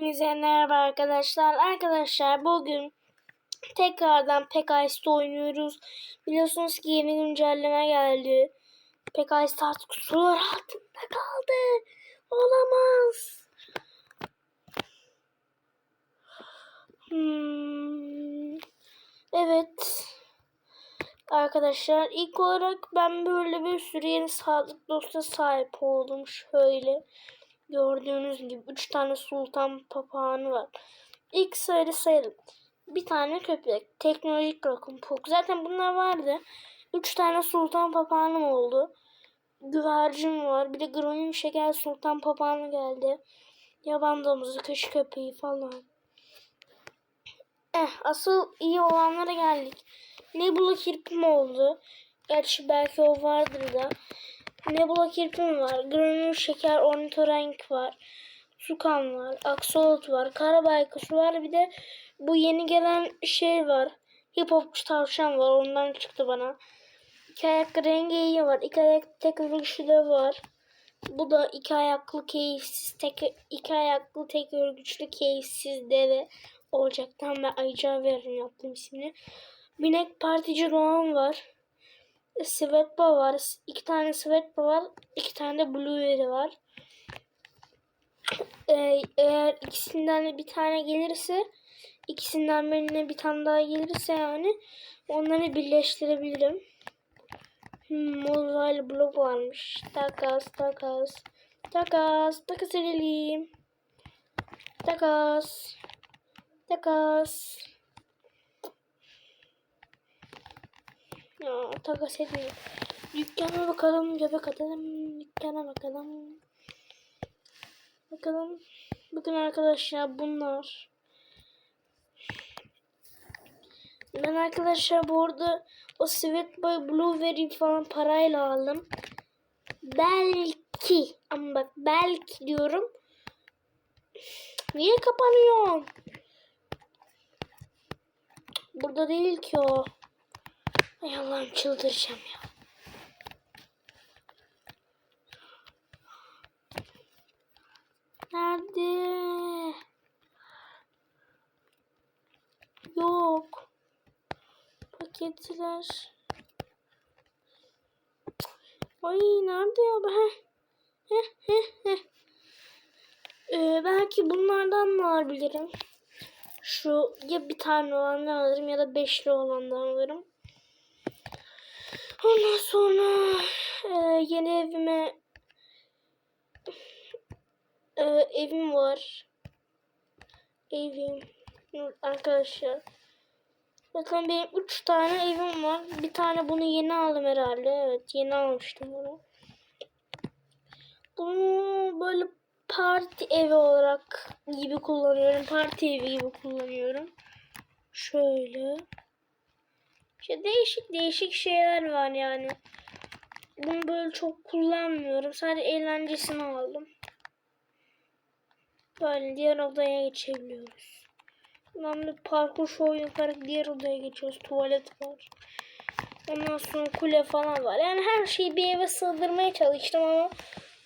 Hepinize merhaba arkadaşlar. Arkadaşlar bugün tekrardan Pekay'sta oynuyoruz. Biliyorsunuz ki yeni güncelleme geldi. Pekay'sta artık sular altında kaldı. Olamaz. Hmm. Evet. Arkadaşlar ilk olarak ben böyle bir sürü yeni sadık dosta sahip oldum. Şöyle. Gördüğünüz gibi 3 tane sultan papağanı var. İlk sayılı sayalım. Bir tane köpek. Teknolojik rakun puk. Zaten bunlar vardı. 3 tane sultan papağanım oldu. Güvercin var. Bir de Gronin şeker sultan papağanı geldi. Yaban domuzu, kış köpeği falan. Eh, asıl iyi olanlara geldik. Nebula kirpim oldu. Gerçi belki o vardır da. Nebula kirpim var. Granül şeker ornitorenk var. Sukan var. Aksolot var. Karabaykusu var. Bir de bu yeni gelen şey var. Hipopçu tavşan var. Ondan çıktı bana. İki ayaklı rengi iyi var. İki ayaklı tek örgüçlü de var. Bu da iki ayaklı keyifsiz tek iki ayaklı tek örgüçlü keyifsiz deve olacaktan ben Ayıca veririm yaptım ismini. Binek partici Doğan var. Svetba var. iki tane Svetba var. iki tane de Blueberry var. Ee, eğer ikisinden de bir tane gelirse ikisinden birine bir tane daha gelirse yani onları birleştirebilirim. Hmm, Mobile blok varmış. Takas, takas. Takas, takas edelim. Takas. Takas. Ya takas edeyim. Dükkana bakalım, göbek atalım. Dükkana bakalım. Bakalım. Bakın arkadaşlar bunlar. Ben arkadaşlar bu arada o Sweet Boy Blueberry falan parayla aldım. Belki ama bak belki diyorum. Niye kapanıyor? Burada değil ki o. Ay Allah'ım çıldıracağım ya. Nerede? Yok. Paketler. Ay nerede ya? Heh. Heh, heh. Ee, belki bunlardan mı alabilirim? Şu ya bir tane olandan alırım ya da beşli olandan alırım. Ondan sonra e, yeni evime e, evim var. Evim arkadaşlar. Bakın benim üç tane evim var. Bir tane bunu yeni aldım herhalde. Evet yeni almıştım bunu. Bunu böyle parti evi olarak gibi kullanıyorum. Parti evi gibi kullanıyorum. Şöyle. İşte değişik değişik şeyler var yani. Bunu böyle çok kullanmıyorum. Sadece eğlencesini aldım. Böyle diğer odaya geçebiliyoruz. De parkur show yaparak diğer odaya geçiyoruz. Tuvalet var. Ondan sonra kule falan var. Yani her şeyi bir eve sığdırmaya çalıştım ama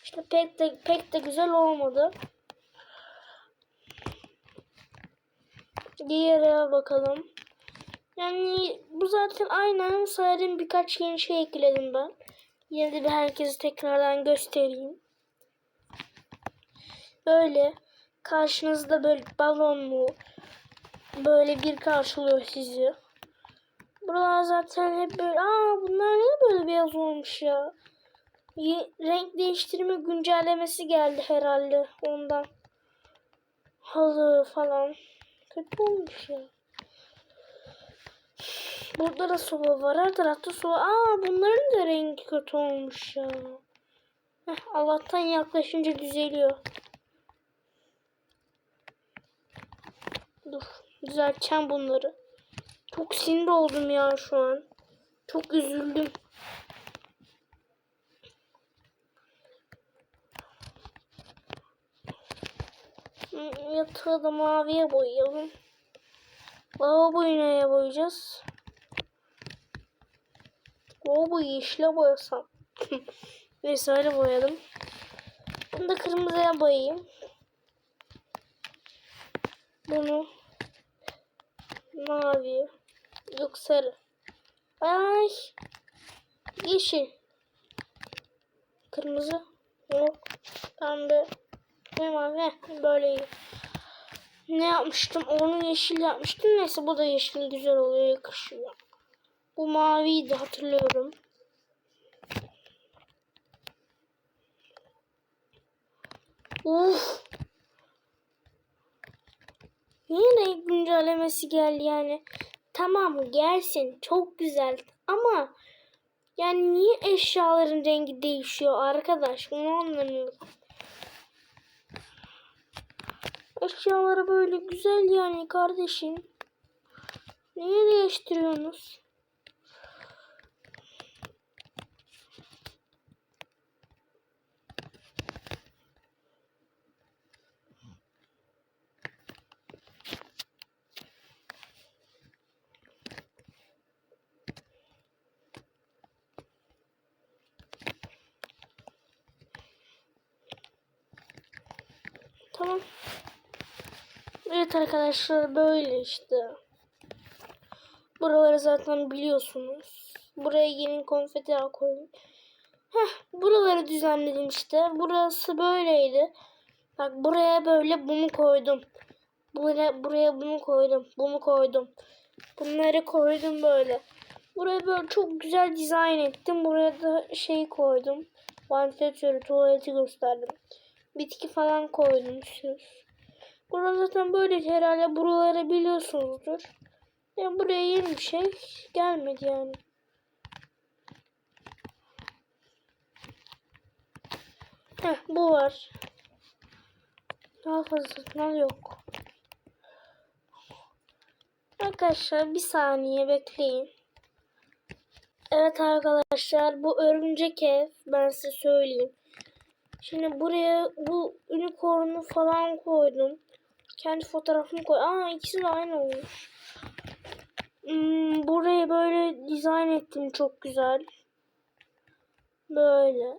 işte pek de pek de güzel olmadı. Diğer eve bakalım. Yani bu zaten aynen sadece birkaç yeni şey ekledim ben. Yine de bir herkese tekrardan göstereyim. Böyle karşınızda böyle balonlu böyle bir karşılıyor sizi. Buralar zaten hep böyle aa bunlar niye böyle beyaz olmuş ya. Ye renk değiştirme güncellemesi geldi herhalde ondan. Halı falan. Kötü olmuş ya. Burada da soba var. Her tarafta soba. Aa bunların da rengi kötü olmuş ya. Heh, Allah'tan yaklaşınca düzeliyor. Dur. Düzelteceğim bunları. Çok sinir oldum ya şu an. Çok üzüldüm. Yatağı da maviye boyayalım. Lavaboyu neye boyayacağız? Lavaboyu yeşile boyasam. Neyse öyle boyadım. Bunu da kırmızıya boyayayım. Bunu mavi yok sarı. Ay yeşil. Kırmızı yok. Pembe ve mavi böyle iyi. Ne yapmıştım? Onu yeşil yapmıştım. Neyse bu da yeşil güzel oluyor yakışıyor. Bu maviydi hatırlıyorum. Uf. Niye renk güncellemesi geldi yani? Tamam gelsin çok güzel ama yani niye eşyaların rengi değişiyor arkadaş? Bunu anlamıyorum. Eşyaları böyle güzel yani kardeşim. Niye değiştiriyorsunuz? Tamam. Evet arkadaşlar böyle işte. Buraları zaten biliyorsunuz. Buraya yeni konfeti koydum. Heh, buraları düzenledim işte. Burası böyleydi. Bak buraya böyle bunu koydum. Buraya, buraya bunu koydum. Bunu koydum. Bunları koydum böyle. Buraya böyle çok güzel dizayn ettim. Buraya da şey koydum. Vantilatörü, tuvaleti gösterdim. Bitki falan koydum. Süs. Burada zaten böyle herhalde buraları biliyorsunuzdur. Yani buraya yeni bir şey gelmedi yani. Heh, bu var. Daha fazlasından yok. Arkadaşlar bir saniye bekleyin. Evet arkadaşlar bu örümcek ev ben size söyleyeyim. Şimdi buraya bu unicorn'u falan koydum. Kendi fotoğrafımı koy. Aa ikisi de aynı olmuş. Hmm, burayı böyle dizayn ettim çok güzel. Böyle.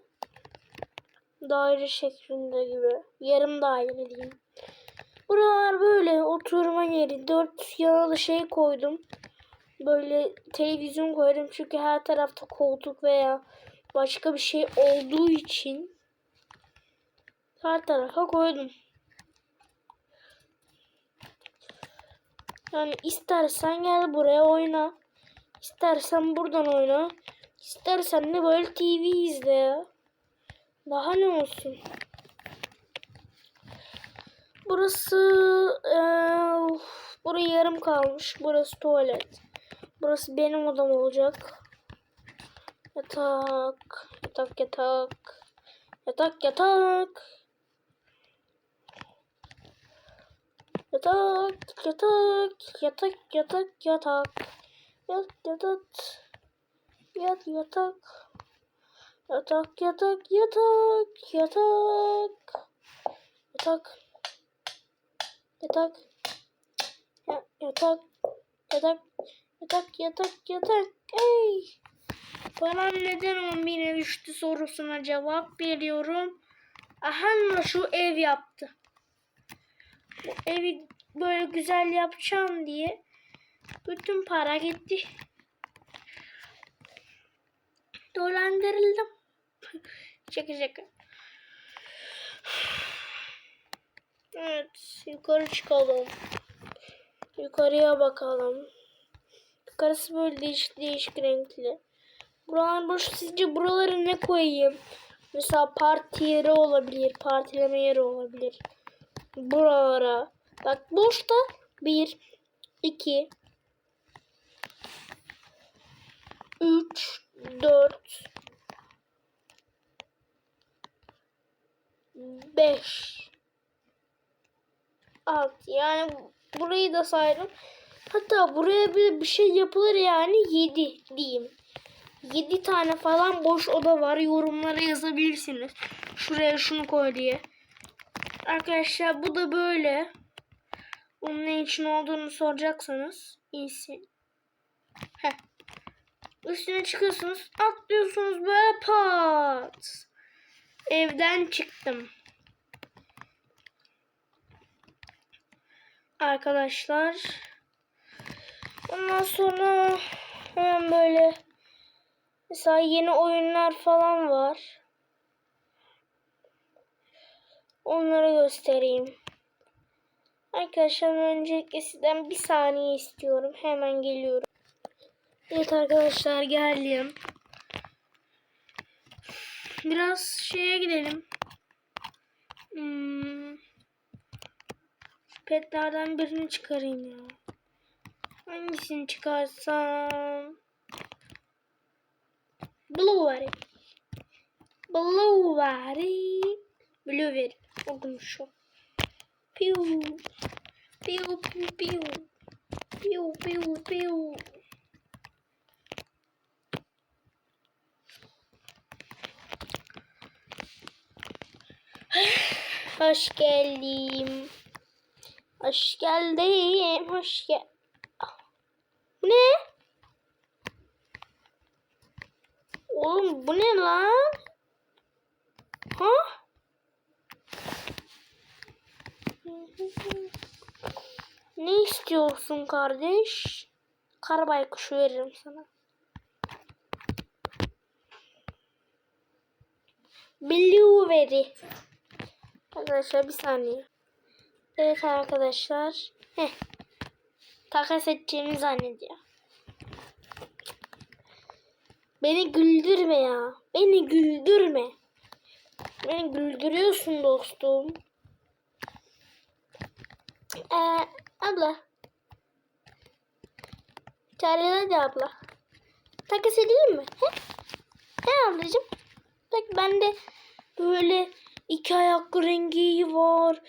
Daire şeklinde gibi. Yarım daire diyeyim. Buralar böyle oturma yeri. Dört yana da şey koydum. Böyle televizyon koydum çünkü her tarafta koltuk veya başka bir şey olduğu için her tarafa koydum. Yani istersen gel buraya oyna. İstersen buradan oyna. İstersen de böyle TV izle ya. Daha ne olsun. Burası ee, buraya yarım kalmış. Burası tuvalet. Burası benim odam olacak. Yatak, yatak, yatak. Yatak, yatak. Yatak, yatak, yatak, yatak, yatak. Yat, yatak. Yat, yatak. Yatak, yatak, yatak, yatak. Yatak. Yatak. Ya, yatak. Yatak. Yatak, yatak, yatak. Ey. Bana neden 10 bine düştü sorusuna cevap veriyorum. Aha şu ev yaptı evi böyle güzel yapacağım diye bütün para gitti. Dolandırıldım. şaka şaka. Evet yukarı çıkalım. Yukarıya bakalım. Yukarısı böyle değişik değişik renkli. Buralar boş. Sizce buraları ne koyayım? Mesela parti yeri olabilir. Partileme yeri olabilir buralara. Bak boşta bir, iki, üç, dört, beş, altı. Yani burayı da saydım. Hatta buraya bir, bir şey yapılır yani yedi diyeyim. 7 tane falan boş oda var. Yorumlara yazabilirsiniz. Şuraya şunu koy diye. Arkadaşlar bu da böyle. Bunun ne için olduğunu soracaksanız iyisi. Heh. Üstüne çıkıyorsunuz. Atlıyorsunuz böyle pat. Evden çıktım. Arkadaşlar. Ondan sonra hemen böyle mesela yeni oyunlar falan var. Onları göstereyim. Arkadaşlar öncelikle sizden bir saniye istiyorum. Hemen geliyorum. Evet arkadaşlar geldim. Biraz şeye gidelim. Hmm. Petlerden birini çıkarayım ya. Hangisini çıkarsam? Blueberry. Blueberry. Blueberry. Okumuş o. Piu. Piu piu piu. Piu piu piu. Hoş geldim. Hoş geldim. Hoş gel. Ne? Oğlum bu ne lan? Ha? Ne istiyorsun kardeş? Kar kuşu veririm sana. Blueberry. Arkadaşlar bir saniye. Evet arkadaşlar. Heh. Takas edeceğimi zannediyor. Beni güldürme ya. Beni güldürme. Beni güldürüyorsun dostum. Ee, abla. Çağrı'na de abla. Takas edelim mi? He? He ablacığım. Bak bende böyle iki ayaklı rengi var.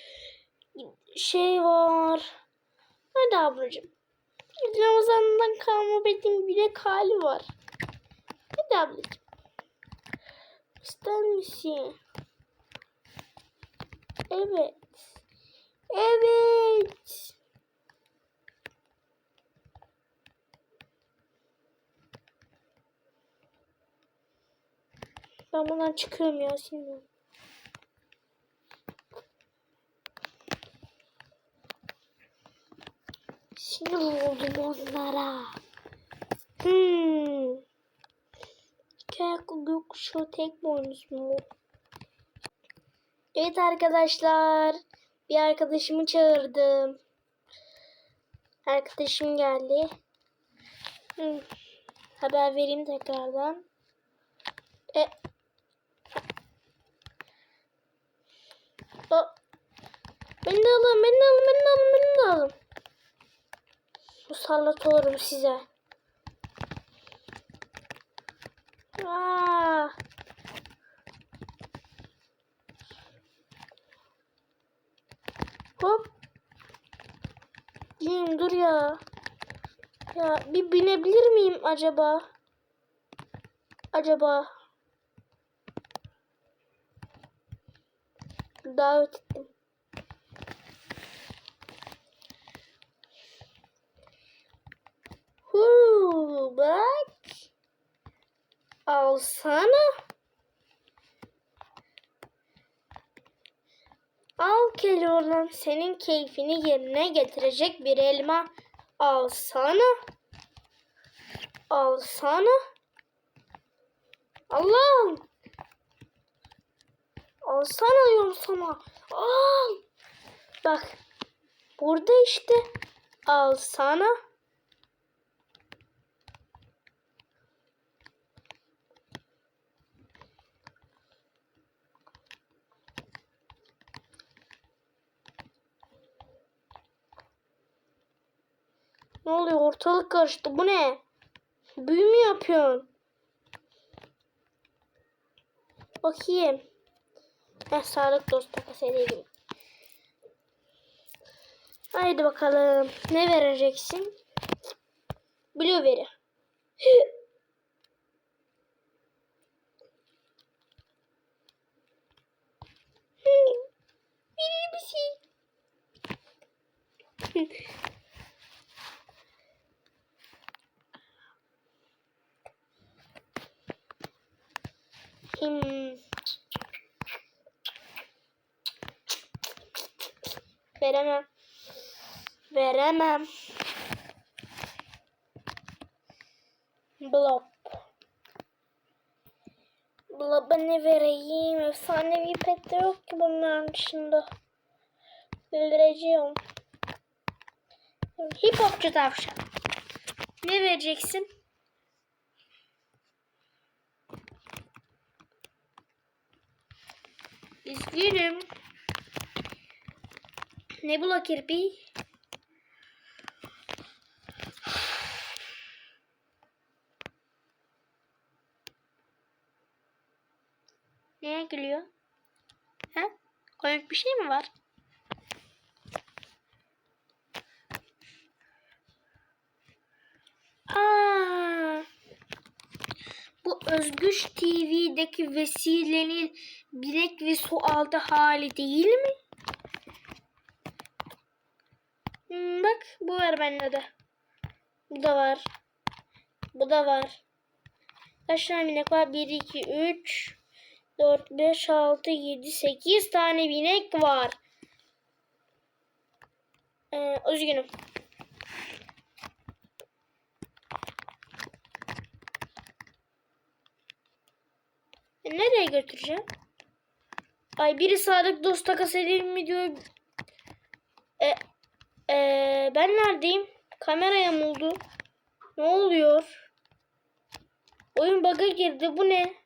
Şey var. Hadi ablacığım. Ramazan'dan kalma benim bilek hali var. Hadi ablacığım. İster misin? Evet. Evet. Ben buradan çıkıyorum ya şimdi. Sinir oldum onlara. Hmm. İki ayaklı gökkuşağı tek boynuz mu? Evet arkadaşlar. Bir arkadaşımı çağırdım. Arkadaşım geldi. Hmm. Haber vereyim tekrardan. E. O. Beni de alın, beni de alın, beni de alın, beni de alın. Musallat olurum size. Aa. Hop. Diyeyim dur ya. Ya bir binebilir miyim acaba? Acaba. Davet ettim. Huu, bak. Alsana. Al Keloğlan senin keyfini yerine getirecek bir elma. Alsana. Alsana. Allah'ım. Alsana diyorum sana. Al. Bak. Burada işte. Alsana. Ne oluyor? Ortalık karıştı. Bu ne? Büyü mü yapıyorsun? Bakayım. Heh, sağlık dost takas edeyim. Haydi bakalım. Ne vereceksin? Blueberry. Verir misin? Hmm. Veremem. Blob. Blob'a ne vereyim? Efsanevi pet de yok ki bunların dışında. Bildireceğim. Hip hopçu tavşan. Ne vereceksin? Üzgünüm. Ne bula kirpi? Gülüyor? He? Komik bir şey mi var? Aa, bu Özgüç TV'deki vesilenin bilek ve su aldı hali değil mi? Hmm, bak bu var bende de. Bu da var. Bu da var. Kaç tane binek var? 1, 2, 3, 4, 5, 6, 7, 8 tane binek var. Ee, üzgünüm. E, nereye götüreceğim? Ay biri sadık dost takas edelim mi diyor. E, e, ben neredeyim? Kameraya mı oldu? Ne oluyor? Oyun bug'a girdi. Bu ne?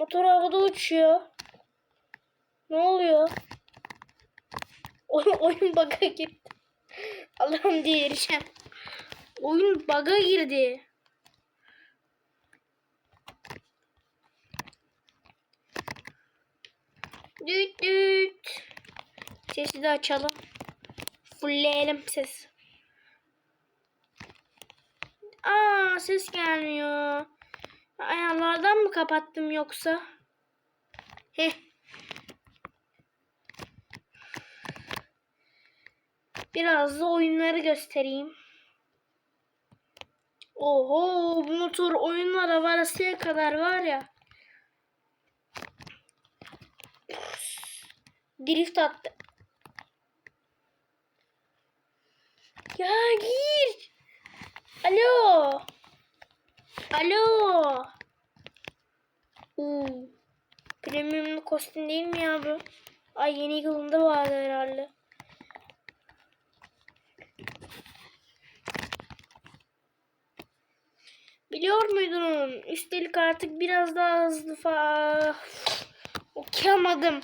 Motor havada uçuyor. Ne oluyor? Oyun, oyun bug'a girdi. Allah'ım delireceğim. Oyun bug'a girdi. Düt düt. Sesi de açalım. Fullleyelim ses. Aa ses gelmiyor. Ayarlardan mı kapattım yoksa? Heh. Biraz da oyunları göstereyim. Oho bu motor oyunlara varasıya kadar var ya. Drift attı. Ya gir. Alo. Alo. Uuu. Premiumlu kostüm değil mi ya bu? Ay yeni yılında vardı herhalde. Biliyor muydun? Üstelik artık biraz daha hızlı fa... Okuyamadım.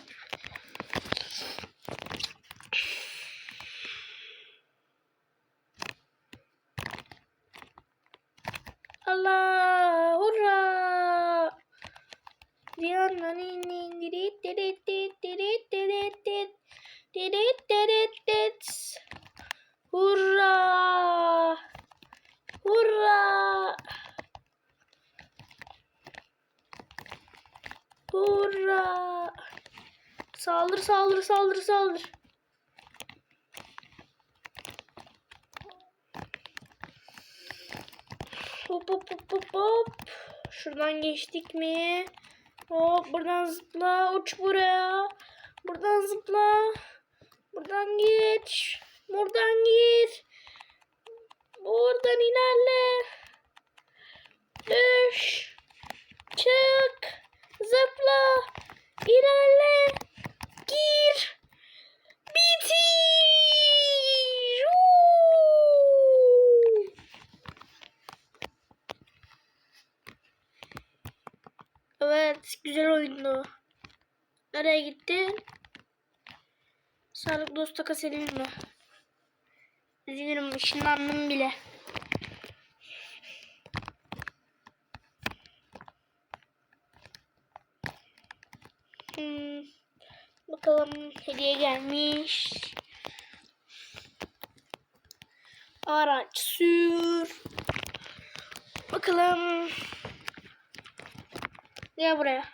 Geçtik mi? Hop buradan zıpla uç buraya. Buradan zıpla. Buradan geç. Buradan gir. Buradan ilerle. Düş. Çık. Zıpla. İlerle. Gir. Bitir. Huu. Evet, güzel oyundu. Nereye gittin? Sağlık dost takas edelim mi? Üzgünüm, ışınlandım bile. Hmm. Bakalım hediye gelmiş. Araç sür. Bakalım. Gel buraya.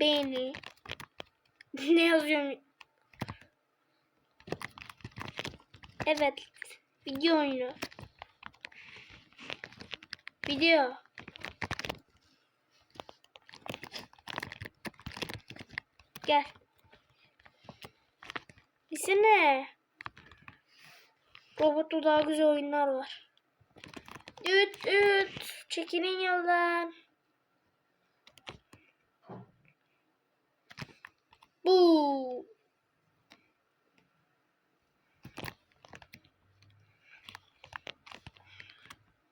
Beni. ne yazıyorum? Evet. Video oyunu. Video. Gel. Gitsene. Robotlu daha güzel oyunlar var. Düt düt. Çekilin yoldan. Bu.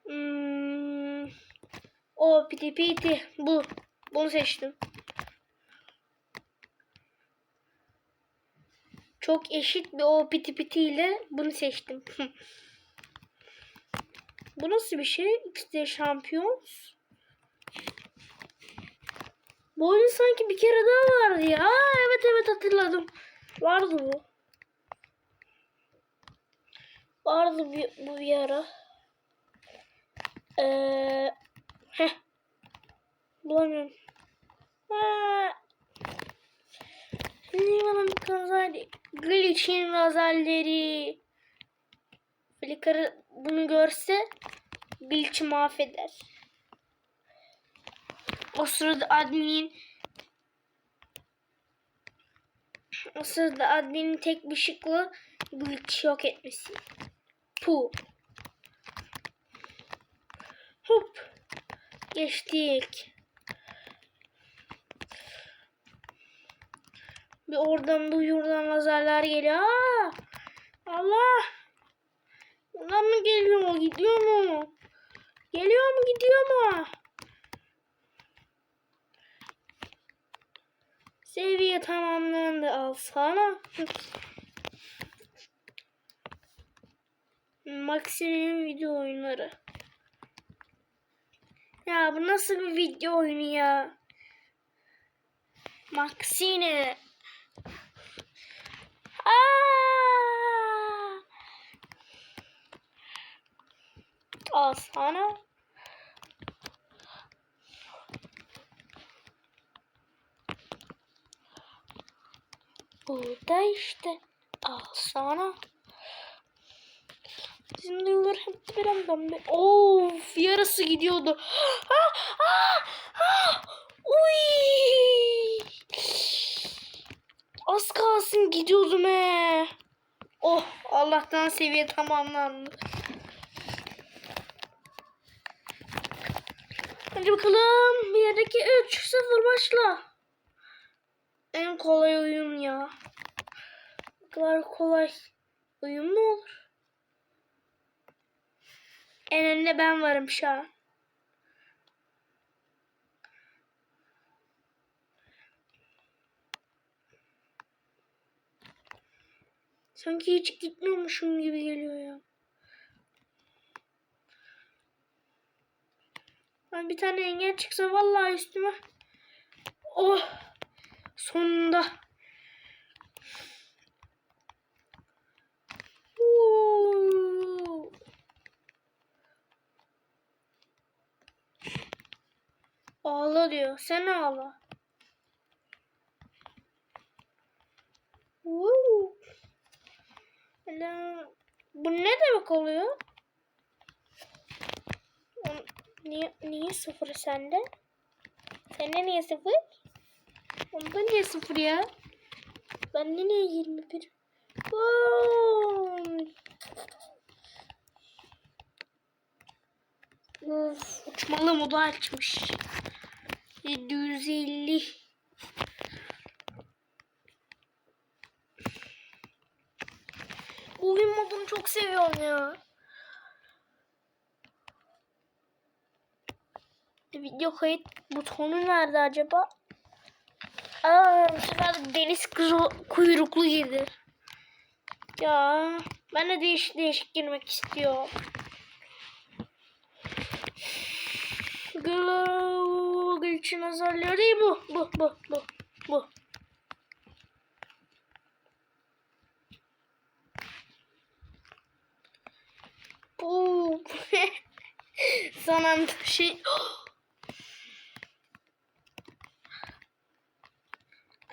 Hmm. O piti piti. Bu. Bunu seçtim. Çok eşit bir o piti piti ile bunu seçtim. Bu nasıl bir şey? XD Champions. Bu oyun sanki bir kere daha vardı ya. Aa, evet evet hatırladım. Vardı bu. Vardı bir, bu bir ara. Ee, heh. Bulamıyorum. Aa. Bir kazaydı. Glitch'in lazerleri. Flickr bunu görse Glitch'i mahveder. O sırada adminin o sırada adminin tek bir şıklı glitch yok etmesi. Pu. Hop. Geçtik. Bir oradan buradan lazerler geliyor. Aa! Allah! Buradan mı geliyor? Gidiyor mu? Geliyor mu? Gidiyor mu? Seviye tamamlandı. Alsana. Maximum video oyunları. Ya bu nasıl bir video oyunu ya? Maxine. Aa! Al sana. Burada işte. Al sana. Bizim duyular hep bir anda. Of yarısı gidiyordu. Ah, ah, ah. Uy. Az kalsın gidiyordum he. Oh Allah'tan seviye tamamlandı. Hadi bakalım. Bir yerdeki 3 0 başla. En kolay oyun ya. Bu kadar kolay oyun mu olur? En önde ben varım şu an. Sanki hiç gitmiyormuşum gibi geliyor ya. Ben bir tane engel çıksa vallahi üstüme. Oh! Sonunda. Uuu. Ağla diyor. Sen ağla. Lan, Bu ne demek oluyor? Niye, niye sıfır sende? Sende niye sıfır? Onda niye sıfır ya? Bende niye 21? Vay. Of, uçmalı modu açmış. 750. Bu oyun modunu çok seviyorum ya. Video kayıt butonu nerede acaba? Aa, bu sefer de deniz kuru- kuyruklu girdi. Ya ben de değişik değişik girmek istiyorum. Go için azarlıyor değil bu. Bu bu bu bu. Bu. Son şey.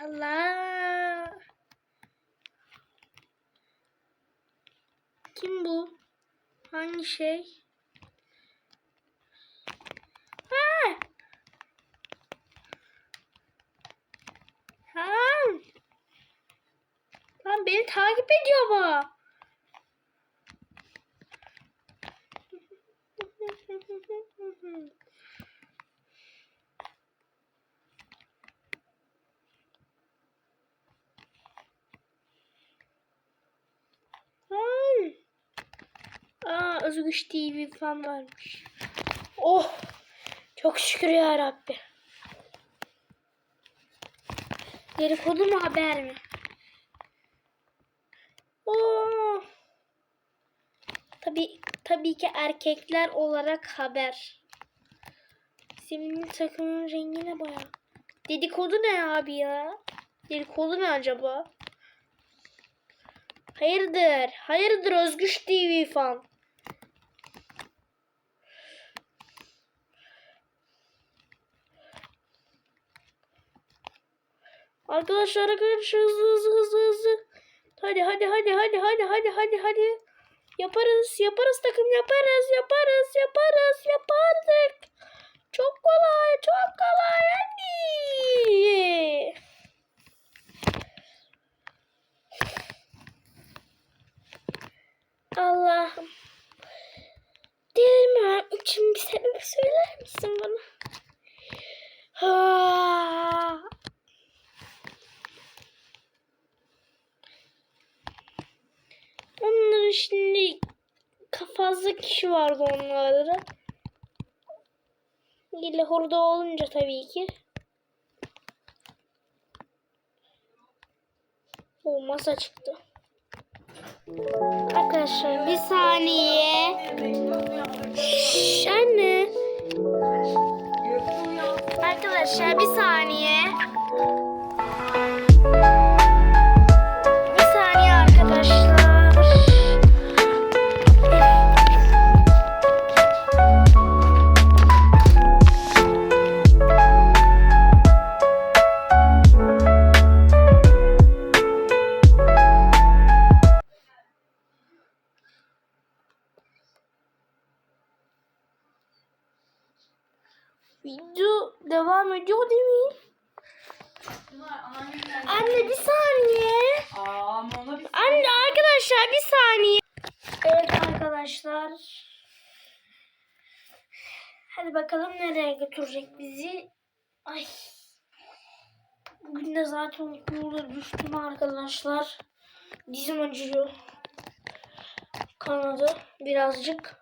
Allah. Kim bu? Hangi şey? Ha! Ha! Lan beni takip ediyor bu. Ay. Özgüç TV falan varmış. Oh! Çok şükür ya Rabbi. Dedikodu mu haber mi? Oo. Tabii tabii ki erkekler olarak haber. Senin takımın rengine baya. Dedikodu ne abi ya? Dedikodu ne acaba? Hayırdır? Hayırdır Özgüç TV fan? Arkadaşlar arkadaşlar hızlı hızlı hızlı hızlı. Hadi hadi hadi hadi hadi hadi hadi hadi. Yaparız yaparız takım yaparız yaparız yaparız yapardık. Çok kolay çok kolay hadi. Allah'ım. Dilma için bir sebep söyler misin bana? Ha. Onların şimdi fazla kişi vardı onlarda. İlle hurda olunca tabii ki. O masa çıktı. Arkadaşlar bir saniye. Şşş anne. Arkadaşlar bir saniye. Devam ediyor değil? Anne bir saniye. Aa, ona bir Anne arkadaşlar bir saniye. Evet arkadaşlar. Hadi bakalım nereye götürecek bizi. Ay. Bugün de zaten yola düştüm arkadaşlar. Dizim acıyor. Kanadı birazcık.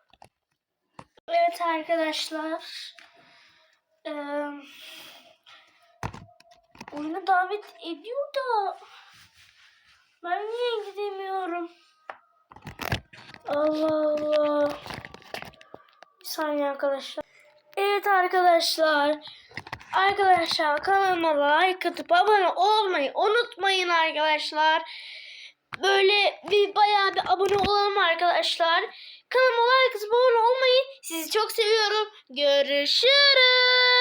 Evet arkadaşlar. Eee oyuna davet ediyor da ben niye gidemiyorum? Allah Allah. Bir saniye arkadaşlar. Evet arkadaşlar. Arkadaşlar kanalıma like atıp abone olmayı unutmayın arkadaşlar. Böyle bir bayağı bir abone olalım arkadaşlar. Kanalıma like atıp abone olmayı sizi çok seviyorum. Görüşürüz.